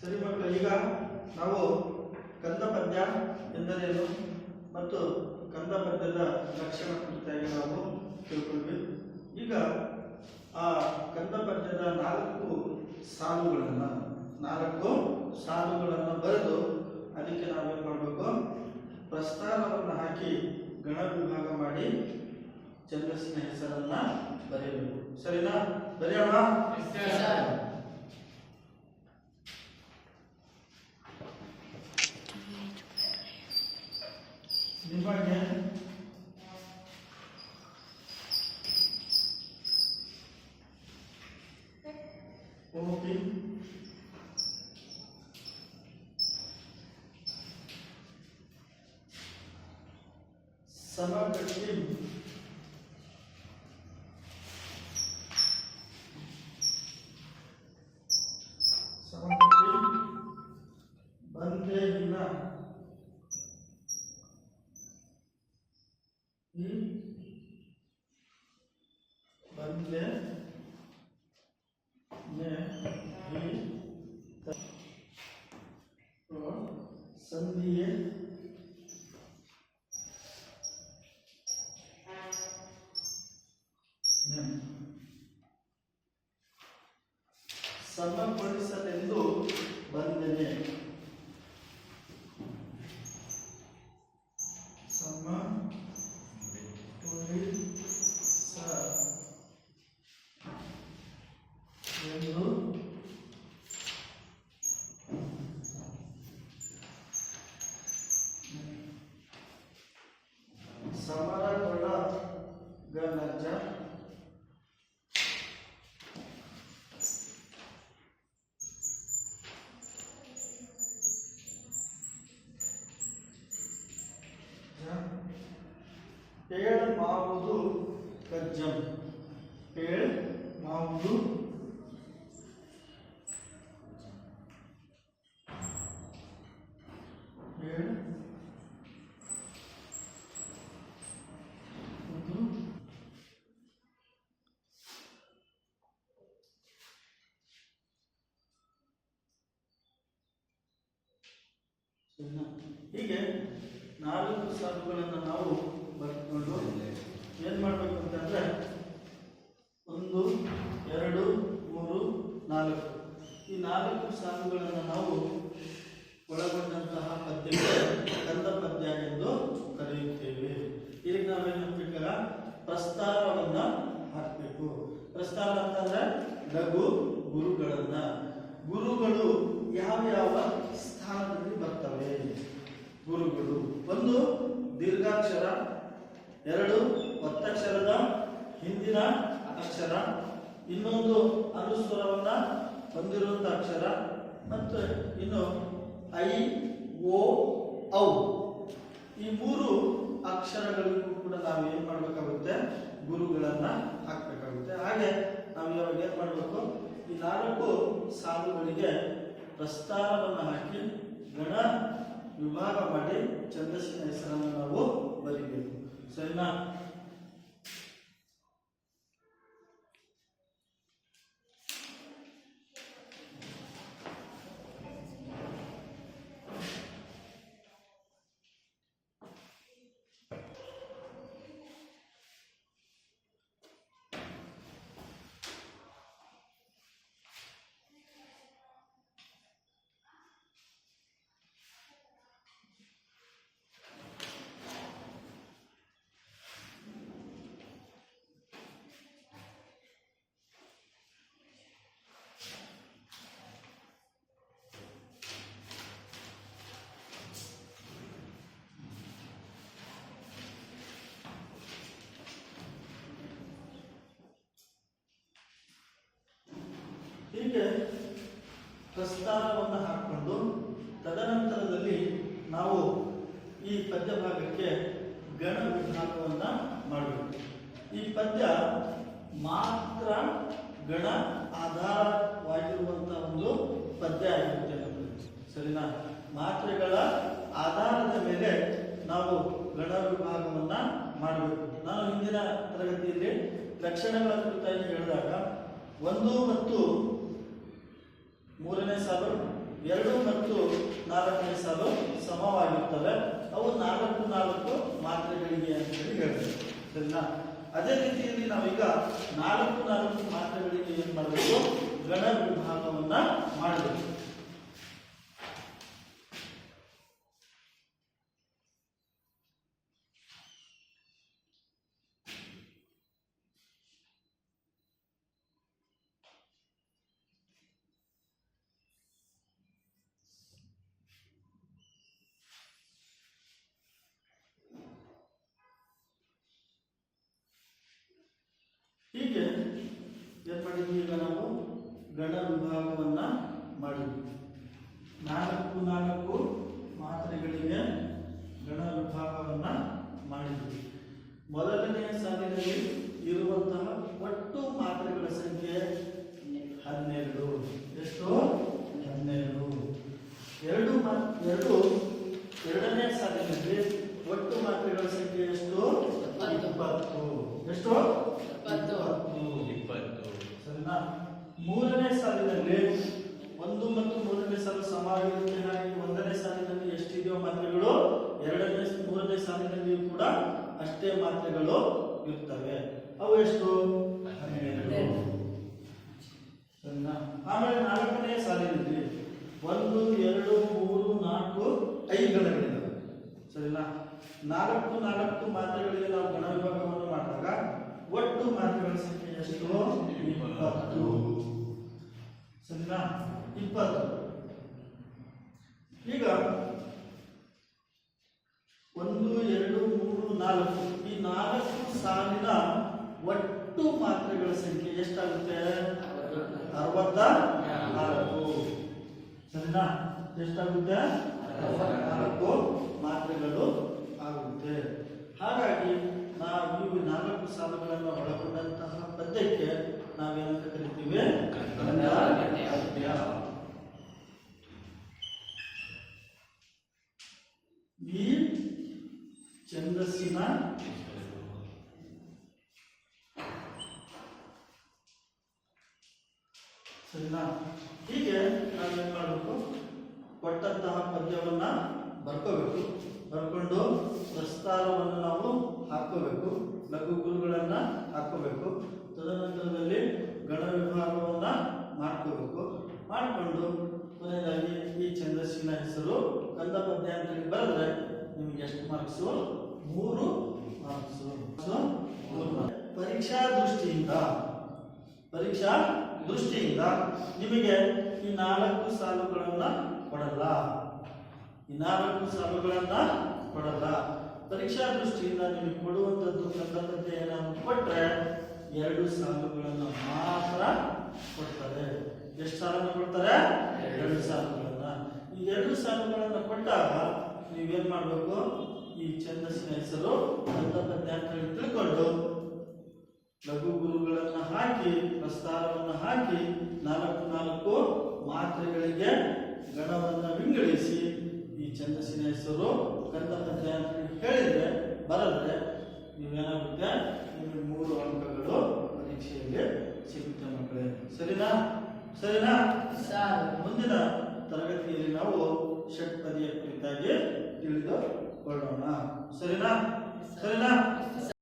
ಸರಿ ಮಕ್ಕಳು ಈಗ ನಾವು ಕಂದ ಪದ್ಯ ಎಂದರೇನು ಮತ್ತು ಕಂದ ಪದ್ಯದ ಲಕ್ಷಣ ಕುರಿತಾಗಿ ನಾವು ತಿಳ್ಕೊಂಡ್ವಿ ಈಗ ಆ ಕಂದ ಪದ್ಯದ ನಾಲ್ಕು ಸಾಲುಗಳನ್ನು ನಾಲ್ಕು ಸಾಲುಗಳನ್ನು ಬರೆದು ಅದಕ್ಕೆ ನಾವೇನು ಮಾಡಬೇಕು? ಪ್ರಸ್ಥಾನವನ್ನು ಹಾಕಿ ಗಣ ವಿಭಾಗ ಮಾಡಿ ಛಂದಸ್ಸಿನ ಹೆಸರನ್ನ ಬರೆಯಬೇಕು. ಸರಿನಾ? ಬರೆಯೋಣ? inverted OP समाकटिव ಈ ಬಂದೆ ನೆ ಈ ತ- ಓ, ಸಂಧಿಯೇ ಮಾವುದು ಕಜ್ಜಂ. ಪೇಳ್ ಮಾವುದು ಹೀಗೆ ನಾಲ್ಕು ಸಾಲುಗಳನ್ನು ನಾವು ಬರ್ಕೊಂಡು ಏನು ಮಾಡಬೇಕು ಅಂತಂದ್ರೆ ಒಂದು, ಎರಡು, ಮೂರು, ನಾಲ್ಕು. ಈ ನಾಲ್ಕು ಸಾಲುಗಳನ್ನು ನಾವು ಒಳಗೊಂಡಂತಹ ಪದ್ಯಕ್ಕೆ ಕಂದ ಪದ್ಯ ಎಂದು ಕರೆಯುತ್ತೇವೆ. ಈಗ ನಾವೇನು ಹಾಕ್ಬೇಕಲ್ಲ ಪ್ರಸ್ತಾರವನ್ನ ಹಾಕಬೇಕು. ಪ್ರಸ್ತಾರ ಅಂತಂದರೆ ಲಘು ಗುರುಗಳನ್ನು. ಗುರುಗಳು ಯಾವ ಎರಡು ಒತ್ತಕ್ಷರದ, ಹಿಂದಿನ ಅಕ್ಷರ, ಇನ್ನೊಂದು ಅನುಸ್ವರವನ್ನ ಹೊಂದಿರುವಂತ ಅಕ್ಷರ, ಮತ್ತು ಇನ್ನು ಐ, ಓ, ಔ. ಈ ಮೂರು ಅಕ್ಷರಗಳಿಗೂ ಕೂಡ ನಾವು ಏನು ಮಾಡಬೇಕಾಗುತ್ತೆ? ಗುರುಗಳನ್ನ ಹಾಕ್ಬೇಕಾಗುತ್ತೆ. ಹಾಗೆ ನಾವು ಇವಾಗ ಏನ್ ಮಾಡಬೇಕು? ಈ ನಾಲ್ಕು ಸಾಲುಗಳಿಗೆ ಪ್ರಸ್ತಾರವನ್ನು ಹಾಕಿ ಗಣ ವಿಭಾಗ ಮಾಡಿ ಛಂದಸ್ಸಿನ ಹೆಸರನ್ನು ಸರಿನಾ ಹೀಗೆ ಪ್ರಸ್ತಾರವನ್ನು ಹಾಕಿಕೊಂಡು ತದನಂತರದಲ್ಲಿ ನಾವು ಈ ಪದ್ಯ ಭಾಗಕ್ಕೆ ಗಣ ವಿಭಾಗವನ್ನು ಮಾಡಬೇಕು. ಈ ಪದ್ಯ ಮಾತ್ರ ಗಣ ಆಧಾರವಾಗಿರುವಂತಹ ಒಂದು ಪದ್ಯ ಆಗಿರುತ್ತೆ. ಸರಿನಾ? ಮಾತ್ರೆಗಳ ಆಧಾರದ ಮೇಲೆ ನಾವು ಗಣ ವಿಭಾಗವನ್ನು ಮಾಡಬೇಕು. ನಾನು ಹಿಂದಿನ ತರಗತಿ- ತರಗತಿ- ತರಗತಿಯಲ್ಲಿ ಲಕ್ಷಣಗಳ ಕುರಿತಾಗಿ ಹೇಳಿದಾಗ ಒಂದು ಮತ್ತು ದೀರ್ಘಾಕ್ಷರ ಎರಡು ಒತ್ತಕ್ಷರ ಹಿಂದಿನ ಅಕ್ಷರ ಇನ್ನೊಂದು ಅನುಸ್ವರವನ್ನ ಹೊಂದಿರುವಂತ ಅಕ್ಷರ ಎರಡು ಮತ್ತು ನಾಲ್ಕನೇ ಸಾಲು ಸಮವಾಗಿರ್ತವೆ ಅವು ನಾಲ್ಕು ನಾಲ್ಕು ಮಾತ್ರೆಗಳಿಗೆ ಅಂತ ಹೇಳಿ ಹೇಳ್ತೇವೆ. ಸರಿನಾ? ಅದೇ ರೀತಿಯಲ್ಲಿ ನಾವೀಗ ನಾಲ್ಕು ನಾಲ್ಕು ಮಾತ್ರೆಗಳಿಗೆ ಏನು ಮಾಡಬೇಕು? ಗಣ ವಿಭಾಗವನ್ನ ಮಾಡಬೇಕು ಹೀಗೆ ಏನ್ ಮಾಡಿದ್ವಿ ನಾವು ಗಣ ವಿಭಾಗವನ್ನ ಮಾಡಿದ್ವಿ. ನಾಲ್ಕು ನಾಲ್ಕು ಮಾತ್ರೆಗಳಿಗೆ ಗಣ ವಿಭಾಗವನ್ನ ಮಾಡಿದ್ವಿ. ಮೊದಲನೆಯ ಸಾಲಿನಲ್ಲಿ ಇರುವಂತಹ ಒಟ್ಟು ಮಾತ್ರೆಗಳ ಸಂಖ್ಯೆ ಹನ್ನೆರಡು. ಎಷ್ಟು? ಹನ್ನೆರಡು. ಎರಡು ಮಾ- ಎರಡು, ಎರಡನೇ ಸಾಲಿನಲ್ಲಿ ಒಟ್ಟು ಮಾತ್ರೆಗಳ ಸಂಖ್ಯೆ ಎಷ್ಟು? ಇಪ್ಪತ್ತು. ಎಷ್ಟು? ಮೂರನೇ ಸಾಲಿನಲ್ಲಿ ಒಂದು ಮತ್ತು ಮೂರನೇ ಸಾಲು ಸಮಾಗಿರುತ್ತೆ ಒಂದನೇ ಸಾಲಿನಲ್ಲಿ ಎಷ್ಟಿದೆಯೋ ಮಾತ್ರೆಗಳು, ಎರಡನೇ, ಮೂರನೇ ಸಾಲಿನಲ್ಲಿಯೂ ಕೂಡ ಅಷ್ಟೇ ಮಾತ್ರೆಗಳು ಇರ್ತವೆ. ಅವು ಎಷ್ಟು? ಆಮೇಲೆ ನಾಲ್ಕನೇ ಸಾಲಿನಲ್ಲಿ ಒಂದು, ಎರಡು, ಮೂರು, ನಾಲ್ಕು ಐದು ಗಣಗಳಿದ್ದಾವೆ ಸರಿನಾ? ನಾಲ್ಕು ನಾಲ್ಕು ಮಾತ್ರೆಗಳಿಗೆ ನಾವು ಗಣ ವಿಭಾಗವನ್ನು ಮಾಡಿದಾಗ ಸಂಖ್ಯೆ ಎಷ್ಟು ಇಪ್ಪತ್ತು ಸರಿನಾ ಇಪ್ಪತ್ತು ಈಗ ಒಂದು ಎರಡು ಮೂರು ನಾಲ್ಕು. ಈ ನಾಲ್ಕು ಸಾಲಿನ ಒಟ್ಟು ಮಾತ್ರೆಗಳ ಸಂಖ್ಯೆ ಎಷ್ಟಾಗುತ್ತೆ? ಅರವತ್ತ. ನಾಲ್ಕು ಸರಿನಾ? ಎಷ್ಟಾಗುತ್ತೆ? ನಾಲ್ಕು ಮಾತ್ರೆಗಳು ಆಗುತ್ತೆ. ಹಾಗಾಗಿ ನಾವು ಇವು ನಾಲ್ಕು ಸಾಲುಗಳನ್ನು ಒಳಗೊಂಡಂತಹ ಪದ್ಯಕ್ಕೆ ನಾವೇನಂತ ಕರಿತೀವಿ. ಈ ಛಂದಸ್ಸಿನ ಸರಿನಾ? ಹೀಗೆ ನಾವೇನ್ ಮಾಡಬೇಕು? ಕೊಟ್ಟಂತಹ ಪದ್ಯವನ್ನ ಬರ್ಕೋಬೇಕು. ಬರ್ಕೊಂಡು ಪ್ರಸ್ತಾರವನ್ನು ನಾವು ಹಾಕೋಬೇಕು. ಲಘು ಗುರುಗಳನ್ನು ಹಾಕೋಬೇಕು. ತದನಂತರದಲ್ಲಿ ಗಣ ವಿಭಾಗವನ್ನ ಮಾಡ್ಕೋಬೇಕು. ಮಾಡಿಕೊಂಡು ಕೊನೆಯದಾಗಿ ಈ ಛಂದಸ್ಸಿನ ಹೆಸರು ಕಂದ ಪದ್ಯ ಅಂತ ಬರೆದ್ರೆ ನಿಮ್ಗೆ ಎಷ್ಟು ಮಾರ್ಕ್ಸು ಮೂರು ಮಾರ್ಕ್ಸು. ಪರೀಕ್ಷಾ ದೃಷ್ಟಿಯಿಂದ ಪರೀಕ್ಷಾ ದೃಷ್ಟಿಯಿಂದ ನಿಮಗೆ ಈ ನಾಲ್ಕು ಸಾಲುಗಳನ್ನು ಕೊಡಲ್ಲ. ಈ ನಾಲ್ಕು ಸಾಲುಗಳನ್ನು ಕೊಡಲ್ಲ. ಪರೀಕ್ಷಾ ದೃಷ್ಟಿಯಿಂದ ನಿಮಗೆ ಕೊಡುವಂಥದ್ದು ಕಂದಪದ್ಯ ಕೊಟ್ಟರೆ ಎರಡು ಸಾಲುಗಳನ್ನು ಮಾತ್ರ ಕೊಡ್ತಾರೆ. ಎಷ್ಟು ಸಾಲನ್ನು ಕೊಡ್ತಾರೆ? ಎರಡು ಸಾಲುಗಳನ್ನು. ಈ ಎರಡು ಸಾಲುಗಳನ್ನು ಕೊಟ್ಟಾಗ ನೀವೇನು ಮಾಡಬೇಕು? ಈ ಛಂದಸ್ಸಿನ ಹೆಸರು ಕಂದಪದ್ಯ ಅಂತ ಹೇಳಿ ತಿಳ್ಕೊಂಡು ಲಘು ಗುರುಗಳನ್ನು ಹಾಕಿ ಪ್ರಸ್ತಾರವನ್ನು ಹಾಕಿ ನಾಲ್ಕು ನಾಲ್ಕು ಮಾತ್ರೆಗಳಿಗೆ ಗಣವನ್ನು ವಿಂಗಡಿಸಿ ಈ ಛಂದಸ್ಸಿನ ಹೆಸರು ಕಂದಪದ್ಯ ಅಂತ ಹೇಳಿದ್ರೆ ಬರದ್ರೆ ನೀವೇನಾಗುತ್ತೆ? ನಿಮಗೆ ಮೂರು ಅಂಕಗಳು ಪರೀಕ್ಷೆಯಲ್ಲಿ ಸಿಗುತ್ತೆ ಮಕ್ಕಳೇ. ಸರಿನಾ? ಸರಿನಾ? ಸರ್ ಮುಂದಿನ ತರಗತಿಯಲ್ಲಿ ನಾವು ಷಟ್ಪದಿಯ ಕುರಿತಾಗಿ ತಿಳಿದುಕೊಳ್ಳೋಣ. ಸರಿನಾ? ಸರಿನಾ?